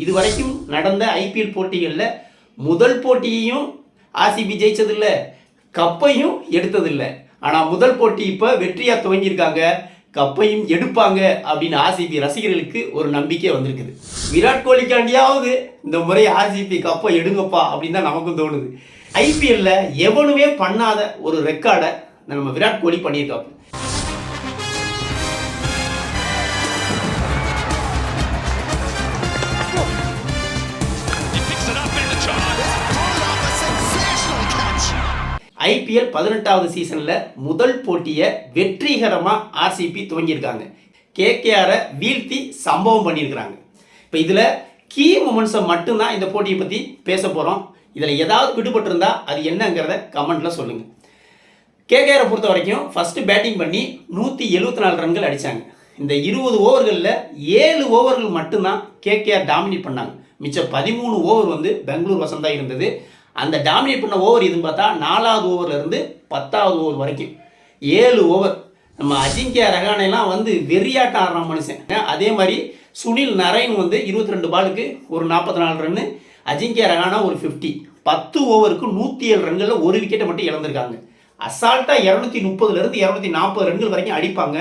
இதுவரைக்கும் நடந்த ஐபிஎல் போட்டிகளில் முதல் போட்டியையும் ஆர்சிபி ஜெயிச்சதில்ல கப்பையும் எடுத்ததில்லை. ஆனால் முதல் போட்டி இப்போ வெற்றியாக துவங்கியிருக்காங்க கப்பையும் எடுப்பாங்க அப்படின்னு ஆர்சிபி ரசிகர்களுக்கு ஒரு நம்பிக்கை வந்திருக்குது. விராட் கோலிக்காண்டியாவது இந்த முறை ஆர்சிபி கப்பை எடுங்கப்பா அப்படின்னு தான் நமக்கும் தோணுது. ஐபிஎல்ல எவனுமே பண்ணாத ஒரு ரெக்கார்டை நம்ம விராட் கோலி பண்ணியிருக்காப்பு ஐபிஎல் பதினெட்டாவது சீசனில் முதல் போட்டியை வெற்றிகரமாக ஆர்சிபி துவங்கியிருக்காங்க. கேகேஆரை வீழ்த்தி சம்பவம் பண்ணியிருக்கிறாங்க. இப்போ இதில் கீ மூமெண்ட்ஸை மட்டும்தான் இந்த போட்டியை பற்றி பேச போகிறோம் இதில் ஏதாவது விடுபட்டிருந்தால் அது என்னங்கிறத கமெண்ட்டில் சொல்லுங்கள் கேகேஆரை பொறுத்த வரைக்கும் ஃபஸ்ட்டு பேட்டிங் பண்ணி நூற்றி எழுபத்தி நாலு ரன்கள் அடித்தாங்க இந்த இருபது ஓவர்களில் ஏழு ஓவர்கள் மட்டும்தான் கேகேஆர் டாமினேட் பண்ணாங்க. மிச்சம் பதிமூணு ஓவர் வந்து பெங்களூர் வசந்தாக இருந்தது. அந்த டாமினேட் பண்ண ஓவர் இதுன்னு பார்த்தா நாலாவது ஓவர்லேருந்து பத்தாவது ஓவர் வரைக்கும். ஏழு ஓவர் நம்ம அஜிங்கியா ரகானெல்லாம் வந்து வெறியாட்ட ஆடுறான் மனுஷன். அதே மாதிரி சுனில் நரைன் வந்து இருபத்தி ரெண்டு பாலுக்கு ஒரு நாற்பத்தி நாலு ரன்னு அஜிங்கியா ரகானா ஒரு ஃபிஃப்டி பத்து ஓவருக்கு நூற்றி ஏழு ரன்களில் ஒரு விக்கெட்டை மட்டும் இழந்திருக்காங்க. அசால்ட்டாக இரநூத்தி முப்பதுலேருந்து இரநூத்தி நாற்பது ரன்கள் வரைக்கும் அடிப்பாங்க.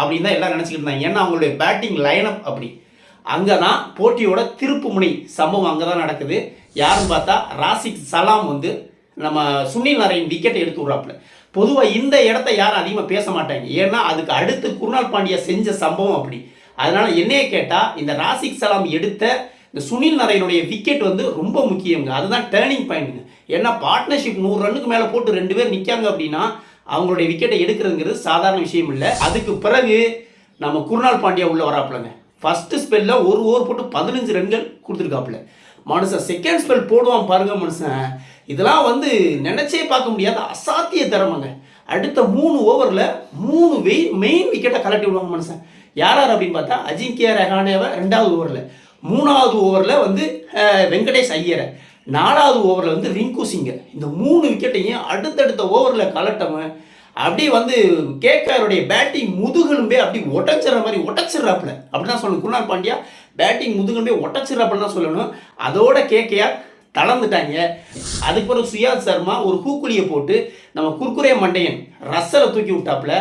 அப்படின்னு தான் எல்லாம் நினச்சிக்கிட்டு இருந்தாங்க. ஏன்னா அவங்களுடைய பேட்டிங் லைனப் அப்படி. அங்கே தான் போட்டியோட திருப்புமுனை சம்பவம் அங்கே தான் நடக்குது. யாருன்னு பார்த்தா ராசிக் சலாம் வந்து நம்ம சுனில் நாராயண் விக்கெட்டை எடுத்து விட்றாப்புல. பொதுவாக இந்த இடத்த யாரும் அதிகமாக பேச மாட்டாங்க. ஏன்னா அதுக்கு அடுத்து குருணால் பாண்டியா செஞ்ச சம்பவம் அப்படி. அதனால் என்னையே கேட்டால் இந்த ராசிக் சலாம் எடுத்த இந்த சுனில் நரையனுடைய விக்கெட் வந்து ரொம்ப முக்கியங்க. அதுதான் டேர்னிங் பாயிண்ட்டுங்க ஏன்னா பார்ட்னர்ஷிப் நூறு ரன்னுக்கு மேலே போட்டு ரெண்டு பேர் நிற்காங்க அப்படின்னா அவங்களுடைய விக்கெட்டை எடுக்கிறதுங்கிறது சாதாரண விஷயம் இல்லை. அதுக்கு பிறகு நம்ம குருணால் பாண்டியா உள்ளே வராப்புலங்க. ஃபர்ஸ்ட் ஸ்பெல்ல ஒரு ஓவர் போட்டு பதினஞ்சு ரன்கள் கொடுத்துருக்காப்புல. மனுஷன் செகண்ட் ஸ்பெல் போடுவான் பாருங்க மனுஷன். இதெல்லாம் வந்து நினைச்சே பார்க்க முடியாத அசாத்திய திறமைங்க. அடுத்த மூணு ஓவரில் மூணு வெய் மெயின் விக்கெட்டை கலட்டி விடுவாங்க மனுஷன். யார் யார் அப்படின்னு பார்த்தா அஜிங்கியா ரஹானேவை ரெண்டாவது ஓவரில் மூணாவது ஓவரில் வந்து வெங்கடேஷ் ஐயரை. நாலாவது ஓவரில் வந்து ரிங்கு சிங்கர் இந்த மூணு விக்கெட்டையும் அடுத்தடுத்த ஓவரில் கலட்டவன் அப்படியே வந்து கேக்காருடைய பேட்டிங் முதுகெலும்பே அப்படி ஒட்டச்சிடுற மாதிரி ஒட்டச்சிடுறாப்புல அப்படிதான் சொல்லணும். குருநாள் பாண்டியா பேட்டிங் முதுகெலும்பே ஒட்டச்சிடுறாப்புல தான் சொல்லணும். அதோட கேக்கையார் தளர்ந்துட்டாங்க. அதுக்கு பிறகு சுயாத் சர்மா ஒரு ஹூக்குழியை போட்டு நம்ம குர்குரே மண்டையன் ரஸ்ஸரை தூக்கி விட்டாப்புல.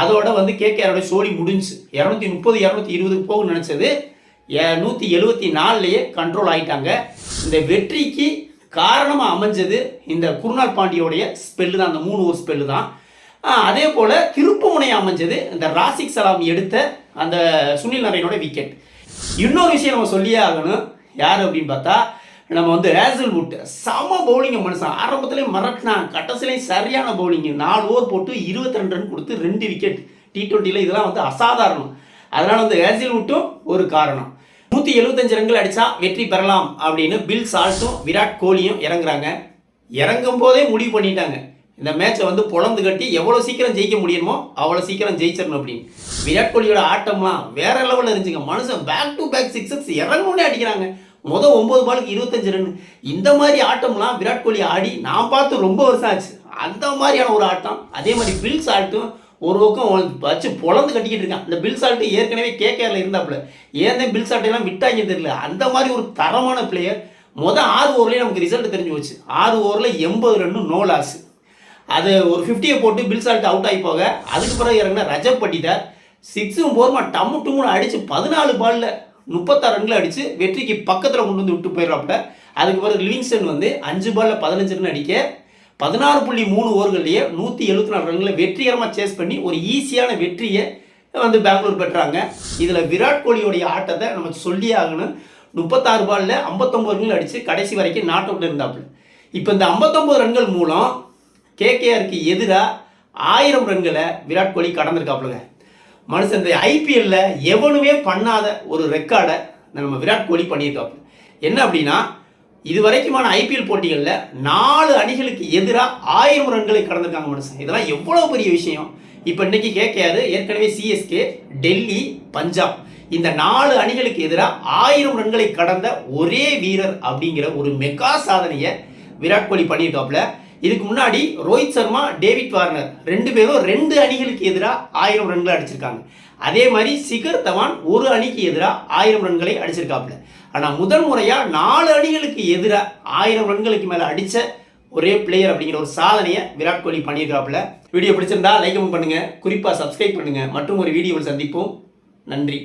அதோட வந்து கேகேஆரோட சோழி முடிஞ்சு. இரநூத்தி முப்பது இரநூத்தி இருபதுக்கு போக நினச்சது. நூற்றி எழுபத்தி நாலுலேயே கண்ட்ரோல் ஆகிட்டாங்க இந்த வெற்றிக்கு காரணமாக அமைஞ்சது இந்த குருநாள் பாண்டியோடைய ஸ்பெல்லு தான். அந்த மூணு ஒரு ஸ்பெல்லு தான். அதே போல் திருப்புமுனை அமைஞ்சது. இந்த ராசிக் சலாம் எடுத்த அந்த சுனில் நரேனோட விக்கெட் இன்னொரு விஷயம் நம்ம சொல்லியே ஆகணும். யார் அப்படின்னு பார்த்தா நம்ம வந்து ரேசல் வுட் சம பவுலிங் மனுஷன். ஆரம்பத்துலேயும் மறட்டினான் கட்டசிலையும் சரியான பவுலிங் நாலு ஓவர் போட்டு இருபத்தி ரெண்டு ரன் கொடுத்து ரெண்டு விக்கெட் டி ட்வெண்ட்டியில் இதெல்லாம் வந்து அசாதாரணம். அதனால் வந்து ரேசில் வுட்டும் ஒரு காரணம். நூற்றி எழுபத்தஞ்சு ரன்கள் அடித்தா வெற்றி பெறலாம் அப்படின்னு பில் சால்ட்டும் விராட் கோலியும் இறங்குறாங்க. இறங்கும் போதே முடிவு பண்ணிட்டாங்க. இந்த மேட்சை வந்து பொழந்து கட்டி எவ்வளோ சீக்கிரம் ஜெயிக்க முடியுமோ அவ்வளோ சீக்கிரம் ஜெயிச்சிடணும் அப்படின்னு. விராட் கோலியோட ஆட்டம்லாம் வேற லெவலில் இருந்துச்சுங்க. மனுஷன் பேக் டு பேக் சிக்ஸஸ் இறங்கணுன்னே அடிக்கிறாங்க. மொதல் ஒம்பது பாலுக்கு இருபத்தஞ்சு ரன் இந்த மாதிரி ஆட்டம்லாம் விராட் கோலி ஆடி நான் பார்த்து ரொம்ப வருஷம் ஆச்சு. அந்த மாதிரியான ஒரு ஆட்டம் அதே மாதிரி பில்ஸ் ஆட்டும் ஒரு பக்கம் வச்சு பொழந்து கட்டிக்கிட்டு இருக்கான். இந்த பில் சால்ட்டு ஏற்கனவே கேகேஆரில் இருந்தாப்புல. ஏன் பில் சால்ட் விட்டாங்க தெரியல. அந்த மாதிரி ஒரு தரமான பிளேயர் மொதல் ஆறு ஓவர்லேயே நமக்கு ரிசல்ட் தெரிஞ்சு போச்சு. ஆறு ஓவரில் எண்பது ரன்னு நோ லாஸு அது ஒரு ஃபிஃப்டியை போட்டு பில் சால்ட் அவுட் ஆகி போக அதுக்கு பிறகு இறங்கின ரஜப் பட்டிதார் சிக்ஸும் போர்மா டம்மு டம்முன்னு அடித்து பதினாலு பாலில் முப்பத்தாறு ரன்கள் அடித்து வெற்றிக்கு பக்கத்தில் கொண்டு வந்து விட்டு போயிடறாப்புல. அதுக்கு பிறகு லிவிங்ஸ்டன் வந்து அஞ்சு பாலில் பதினஞ்சு ரன் அடிக்க பதினாறு புள்ளி மூணு ஓவர்கள்லேயே நூற்றி எழுபத்தி நாலு ரன்களை வெற்றிகரமாக சேஸ் பண்ணி ஒரு ஈஸியான வெற்றியை வந்து பெங்களூர் பெற்றாங்க. இதில் விராட் கோலியோடைய ஆட்டத்தை நம்ம சொல்லி ஆகணும். முப்பத்தாறு பாலில் ஐம்பத்தொம்பது ரன்கள் அடித்து கடைசி வரைக்கும் நாட் அவுட் இருந்தாப்புல. இப்போ இந்த ஐம்பத்தொம்பது ரன்கள் மூலம் கேகேஆருக்கு எதிராக ஆயிரம் ரன்களை விராட் கோலி கடந்திருக்காப்புலங்க. மனுஷன் இந்த ஐபிஎல்ல எவனுமே பண்ணாத ஒரு ரெக்கார்டை நம்ம விராட் கோலி பண்ணியிருக்காப்புல. என்ன அப்படின்னா இது வரைக்குமான ஐபிஎல் போட்டிகளில் நாலு அணிகளுக்கு எதிராக ஆயிரம் ரன்களை கடந்திருக்காங்க மனுஷன். இதெல்லாம் எவ்வளோ பெரிய விஷயம்? இப்போ இன்னைக்கு கேட்காரு ஏற்கனவே சிஎஸ்கே டெல்லி பஞ்சாப் இந்த நாலு அணிகளுக்கு எதிராக ஆயிரம் ரன்களை கடந்த ஒரே வீரர் அப்படிங்கிற ஒரு மெகா சாதனையை விராட் கோலி பண்ணியிருக்காப்புல. இதுக்கு முன்னாடி ரோஹித் சர்மா டேவிட் வார்னர் ரெண்டு பேரும் ரெண்டு அணிகளுக்கு எதிராக ஆயிரம் ரன்களை அடிச்சிருக்காங்க. அதே மாதிரி சிகர் தவான் ஒரு அணிக்கு எதிராக ஆயிரம் ரன்களை அடிச்சிருக்காப்புல. ஆனால் முதல் முறையாக நாலு அணிகளுக்கு எதிராக ஆயிரம் ரன்களுக்கு மேலே அடித்த ஒரே பிளேயர் அப்படிங்கிற ஒரு சாதனையை விராட் கோலி பண்ணியிருக்காப்புல. வீடியோ பிடிச்சிருந்தா லைக் பண்ணுங்கள் குறிப்பாக சப்ஸ்கிரைப் பண்ணுங்கள் மற்றும் ஒரு வீடியோவில் சந்திப்போம். நன்றி.